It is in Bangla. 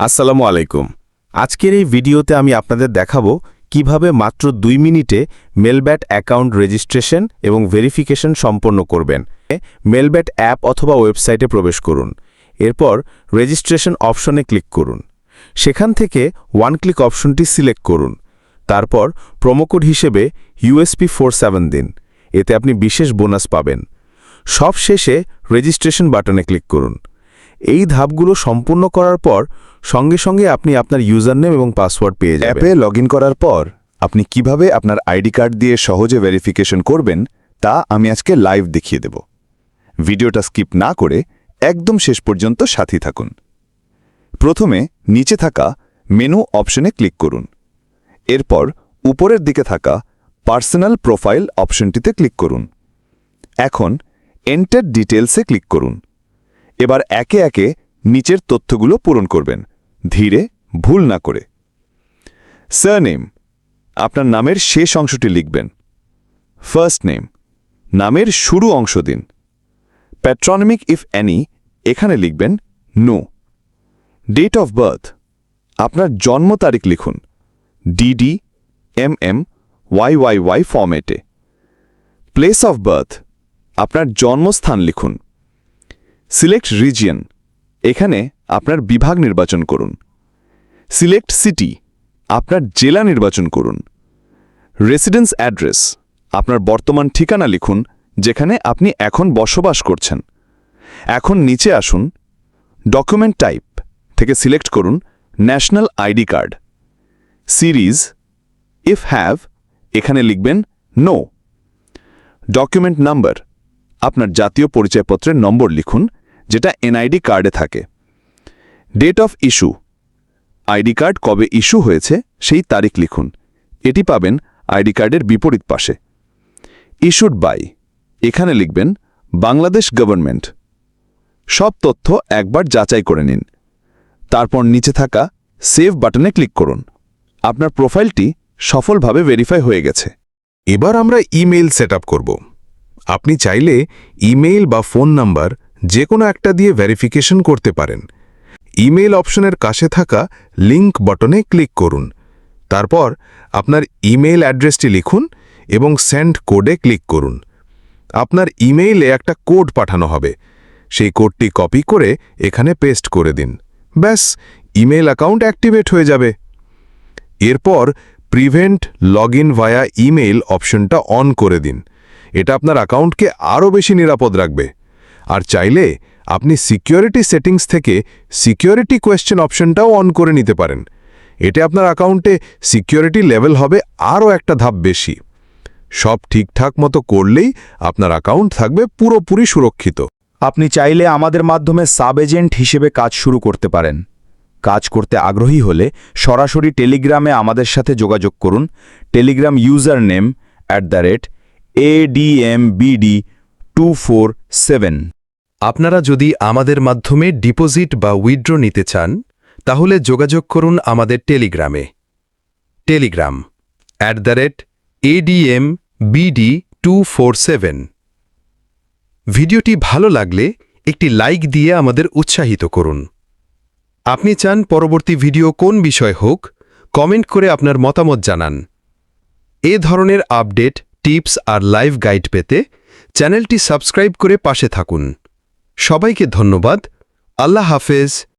আসসালামু আলাইকুম। আজকের এই ভিডিওতে আমি আপনাদের দেখাবো কীভাবে মাত্র দুই মিনিটে মেলব্যাট অ্যাকাউন্ট রেজিস্ট্রেশন এবং ভেরিফিকেশন সম্পন্ন করবেন। মেলব্যাট অ্যাপ অথবা ওয়েবসাইটে প্রবেশ করুন। এরপর রেজিস্ট্রেশন অপশনে ক্লিক করুন। সেখান থেকে ওয়ান ক্লিক অপশনটি সিলেক্ট করুন। তারপর প্রোমোকোড হিসেবে ইউএসপি ফোর সেভেন দিন। এতে আপনি বিশেষ বোনাস পাবেন। সব শেষে রেজিস্ট্রেশন বাটনে ক্লিক করুন। এই ধাপগুলো সম্পূর্ণ করার পর সঙ্গে সঙ্গে আপনি আপনার ইউজারনেম এবং পাসওয়ার্ড পেয়ে যাবেন। অ্যাপে লগ করার পর আপনি কীভাবে আপনার আইডি কার্ড দিয়ে সহজে ভেরিফিকেশন করবেন তা আমি আজকে লাইভ দেখিয়ে দেব। ভিডিওটা স্কিপ না করে একদম শেষ পর্যন্ত সাথী থাকুন। প্রথমে নিচে থাকা মেনু অপশনে ক্লিক করুন। এরপর উপরের দিকে থাকা পার্সোনাল প্রোফাইল অপশনটিতে ক্লিক করুন। এখন এন্টার ডিটেলসে ক্লিক করুন। এবার একে একে নিচের তথ্যগুলো পূরণ করবেন। ধীরে, ভুল না করে। সারনেম আপনার নামের শেষ অংশটি লিখবেন। ফার্স্ট নেম নামের শুরু অংশ দিন। প্যাট্রনমিক ইফ অ্যানি এখানে লিখবেন নো ডেট অফ বার্থ আপনার জন্ম তারিখ লিখুন। DD M M Y Y Y ফর্মেটে প্লেস অফ বার্থ আপনার জন্মস্থান লিখুন। সিলেক্ট রিজিয়ন এখানে আপনার বিভাগ নির্বাচন করুন। সিলেক্ট সিটি আপনার জেলা নির্বাচন করুন। রেসিডেন্স অ্যাড্রেস আপনার বর্তমান ঠিকানা লিখুন, যেখানে আপনি এখন বসবাস করছেন। এখন নিচে আসুন ডকুমেন্ট টাইপ থেকে সিলেক্ট করুন national ID card series if have এখানে লিখবেন নো ডকুমেন্ট নাম্বার আপনার জাতীয় পরিচয়পত্রের নম্বর লিখুন, যেটা এনআইডি কার্ডে থাকে। Date of issue ID card কবে ইস্যু হয়েছে, সেই তারিখ লিখুন। এটি পাবেন আইডি কার্ডের বিপরীত পাশে। ইস্যুড বাই এখানে লিখবেন, বাংলাদেশ গভর্নমেন্ট। সব তথ্য একবার যাচাই করে নিন। তারপর নিচে থাকা সেভ বাটনে ক্লিক করুন। আপনার প্রোফাইলটি সফলভাবে ভেরিফাই হয়ে গেছে। এবার আমরা ইমেইল সেট করব। আপনি চাইলে ইমেইল বা ফোন নাম্বার যে কোনো একটা দিয়ে ভেরিফিকেশন করতে পারেন। ইমেইল অপশনের কাছে থাকা লিংক বটনে ক্লিক করুন। তারপর আপনার ইমেইল অ্যাড্রেসটি লিখুন এবং সেন্ড কোডে ক্লিক করুন। আপনার ইমেইলে একটা কোড পাঠানো হবে। সেই কোডটি কপি করে এখানে পেস্ট করে দিন। ব্যাস, ইমেইল অ্যাকাউন্ট অ্যাক্টিভেট হয়ে যাবে। এরপর prevent, log in via email অপশনটা অন করে দিন। এটা আপনার অ্যাকাউন্টকে আরও বেশি নিরাপদ রাখবে। আর চাইলে আপনি সিকিউরিটি সেটিংস থেকে সিকিউরিটি কোয়েশ্চেন অপশনটাও অন করে নিতে পারেন। এতে আপনার অ্যাকাউন্টে সিকিউরিটি লেভেল হবে আরও একটা ধাপ বেশি। সব ঠিকঠাক মতো করলেই আপনার অ্যাকাউন্ট থাকবে পুরোপুরি সুরক্ষিত। আপনি চাইলে আমাদের মাধ্যমে সাব এজেন্ট হিসেবে কাজ শুরু করতে পারেন। কাজ করতে আগ্রহী হলে সরাসরি টেলিগ্রামে আমাদের সাথে যোগাযোগ করুন। Telegram user name at the rate ADMBD two four seven আপনারা যদি আমাদের মাধ্যমে ডিপোজিট বা উইথড্র নিতে চান, তাহলে যোগাযোগ করুন আমাদের টেলিগ্রামে। Telegram at the rate ADM BD two four seven ভিডিওটি ভালো লাগলে একটি লাইক দিয়ে আমাদের উৎসাহিত করুন। আপনি চান পরবর্তী ভিডিও কোন বিষয় হোক, কমেন্ট করে আপনার মতামত জানান। এ ধরনের আপডেট টিপস আর লাইভ গাইড পেতে চ্যানেলটি সাবস্ক্রাইব করে পাশে থাকুন। সবাইকে ধন্যবাদ। আল্লাহ হাফেজ।